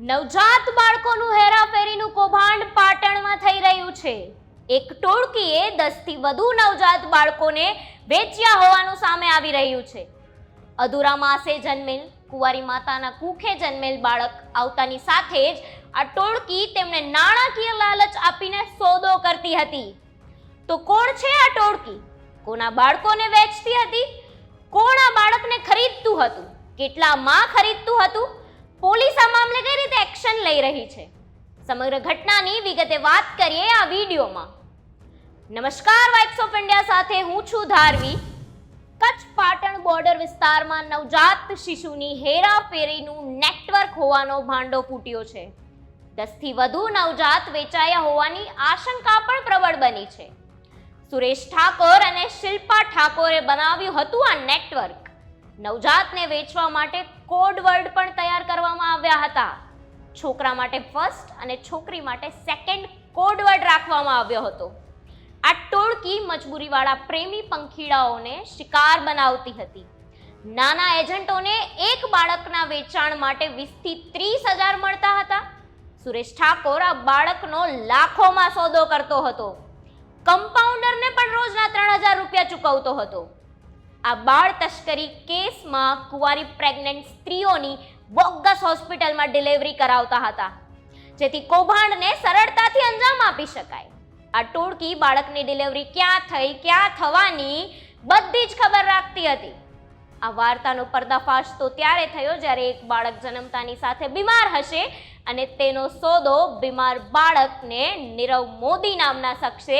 નવજાત બાળકોનું હેરાફેરીનું કૌભાંડ પાટણમાં થઈ રહ્યું છે. એક ટોળકીએ દસથી વધુ નવજાત બાળકોને વેચ્યા હોવાનું સામે આવી રહ્યું છે. અધૂરા માસે જન્મેલ, કુંવારી માતાના કુખે જન્મેલ બાળક આવતાની સાથે જ આ ટોળકી તેમને નાણાકીય લાલચ આપીને સોદો કરતી હતી. તો કોણ છે આ ટોળકી? કોના બાળકોને વેચતી હતી? કોણ આ બાળકને ખરીદતું હતું? કેટલામાં ખરીદતું હતું? પોલીસ આ મામલે કઈ રીતે એક્શન લઈ રહી છે? સમગ્ર ઘટનાની વિગતે વાત કરીએ આ વિડીયોમાં. નમસ્કાર વાઇબ્સ ઓફ ઇન્ડિયા સાથે હું છું ધારવી. કચ્છ પાટણ બોર્ડર વિસ્તારમાં નવજાત શિશુની હેરાફેરીનું નેટવર્ક હોવાનો ભાંડો ફૂટ્યો છે. દસથી વધુ નવજાત વેચાયા હોવાની આશંકા પણ પ્રબળ બની છે. સુરેશ ઠાકોર અને શિલ્પા ઠાકોરે બનાવ્યું હતું આ નેટવર્ક નવજાતને વેચવા માટે કોડ વર્ડ પણ તૈયાર કરવામાં આવ્યા હતા. છોકરા માટે ફર્સ્ટ અને છોકરી માટે સેકન્ડ કોડ વર્ડ રાખવામાં આવ્યો હતો. આ ટોળકી મજબૂરીવાળા પ્રેમી પંખીડાઓને શિકાર બનાવતી હતી. નાના એજન્ટોને એક બાળકના વેચાણ માટે વીસથી ત્રીસ હજાર મળતા હતા. સુરેશ ઠાકોર આ બાળકનો લાખોમાં સોદો કરતો હતો. કમ્પાઉન્ડરને પણ રોજના ત્રણ હજાર રૂપિયા ચૂકવતો હતો. આ બાળ તસ્કરી કેસમાં કુંવારી પ્રેગ્નન્ટ સ્ત્રીઓની બોગસ હોસ્પિટલમાં ડિલિવરી કરાવતા હતા. જેથી કૌભાંડને સરળતાથી અંજામ આપી શકાય. આ ટોળકી બાળકની ડિલિવરી ક્યાં થઈ, ક્યાં થવાની બધી જ ખબર રાખતી હતી. આ વાર્તાનો પર્દાફાશ તો ત્યારે થયો જ્યારે એક બાળક જન્મતાની સાથે બીમાર હશે અને તેનો સોદો બીમાર બાળકને નીરવ મોદી નામના શખ્સે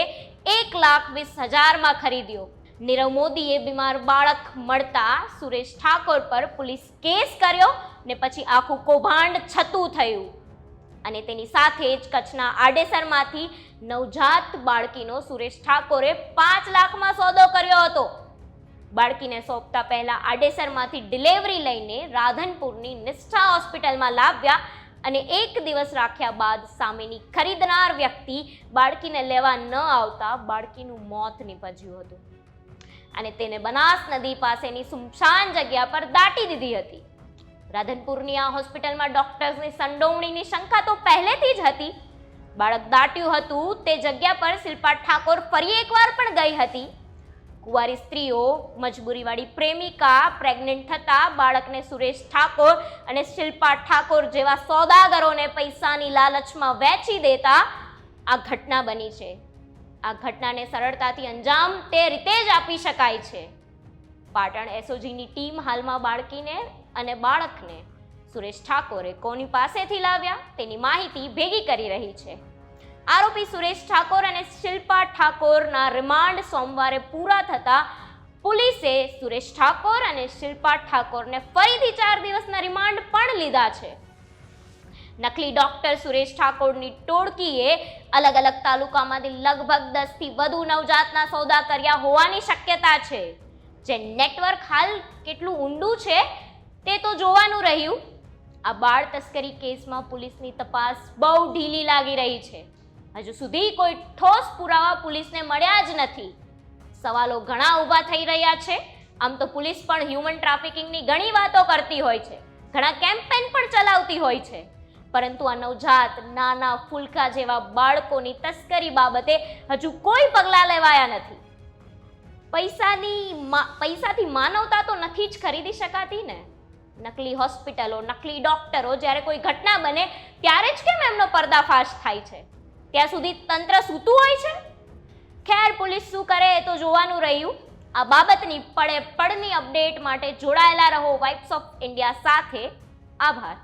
એક લાખ વીસ હજારમાં ખરીદ્યો. નીરવ મોદીએ બીમાર બાળક મળતા સુરેશ ઠાકોર પર પોલીસ કેસ કર્યો ને પછી આખું કૌભાંડ છતું થયું. અને તેની સાથે જ કચ્છના આડેસરમાંથી નવજાત બાળકીનો સુરેશ ઠાકોરે પાંચ લાખમાં સોદો કર્યો હતો. બાળકીને સોંપતા પહેલા આડેસરમાંથી ડિલિવરી લઈને રાધનપુરની નિષ્ઠા હોસ્પિટલમાં લાવ્યા અને એક દિવસ રાખ્યા બાદ સામેની ખરીદનાર વ્યક્તિ બાળકીને લેવા ન આવતા બાળકીનું મોત નીપજ્યું હતું. અને તેને બનાસ નદી પાસેની સુમશાન જગ્યા પર દાટી દીધી હતી. રાધનપુરની આ હોસ્પિટલમાં ડોક્ટર્સની સંડોવણીની શંકા તો પહેલેથી જ હતી. બાળક દાટ્યું હતું, તે જગ્યા પર શિલ્પા ઠાકોર ફરી એકવાર પણ ગઈ હતી. કુંવારી સ્ત્રીઓ, મજબૂરીવાળી પ્રેમિકા, પ્રેગ્નન્ટ થતા બાળકને સુરેશ ઠાકોર અને શિલ્પા ઠાકોર જેવા સોદાગરોને પૈસાની લાલચમાં વેચી દેતા આ ઘટના બની છે. આ ઘટનાને સરળતાથી અંજામ તે રીતે જ આપી શકાય છે. પાટણ એસઓજીની ટીમ હાલમાં બાળકીને અને બાળકને સુરેશ ઠાકોરે કોની પાસેથી લાવ્યા તેની માહિતી ભેગી કરી રહી છે. આરોપી સુરેશ ઠાકોર અને શિલ્પા ઠાકોરના રિમાન્ડ સોમવારે પૂરા થતા પોલીસે સુરેશ ઠાકોર અને શિલ્પા ઠાકોરને ફરીથી ચાર દિવસના રિમાન્ડ પણ લીધા છે. નકલી ડોક્ટર સુરેશ ઠાકોરની ટોળકીએ અલગ અલગ તાલુકામાંથી લગભગ દસથી વધુ નવજાતના સોદા કર્યા હોવાની શક્યતા છે. જે નેટવર્ક હાલ કેટલું ઊંડું છે તે તો જોવાનું રહ્યું. આ બાળ તસ્કરી કેસમાં પોલીસની તપાસ બહુ ઢીલી લાગી રહી છે. હજુ સુધી કોઈ ઠોસ પુરાવા પોલીસને મળ્યા જ નથી. સવાલો ઘણા ઊભા થઈ રહ્યા છે. આમ તો પોલીસ પણ હ્યુમન ટ્રાફિકિંગની ઘણી વાતો કરતી હોય છે. ઘણા કેમ્પેન પણ ચલાવતી હોય છે. પરંતુ આ નવજાત નાના ફૂલકા જેવા બાળકોની તસ્કરી બાબતે હજુ કોઈ પગલાં લેવાયા નથી. પૈસાની પૈસાથી માનવતા તો નથી જ ખરીદી શકાતી ને? નકલી હોસ્પિટલો, નકલી ડોક્ટરો જ્યારે કોઈ ઘટના બને, ત્યારે જ કેમ એમનો પર્દાફાશ થાય છે? ત્યાં સુધી તંત્ર સૂતું હોય છે? ખેર પોલીસ શું કરે એ તો જોવાનું રહ્યું. આ બાબતની પડે પડની અપડેટ માટે જોડાયેલા રહો વાઇબ્સ ઓફ ઇન્ડિયા સાથે. આભાર.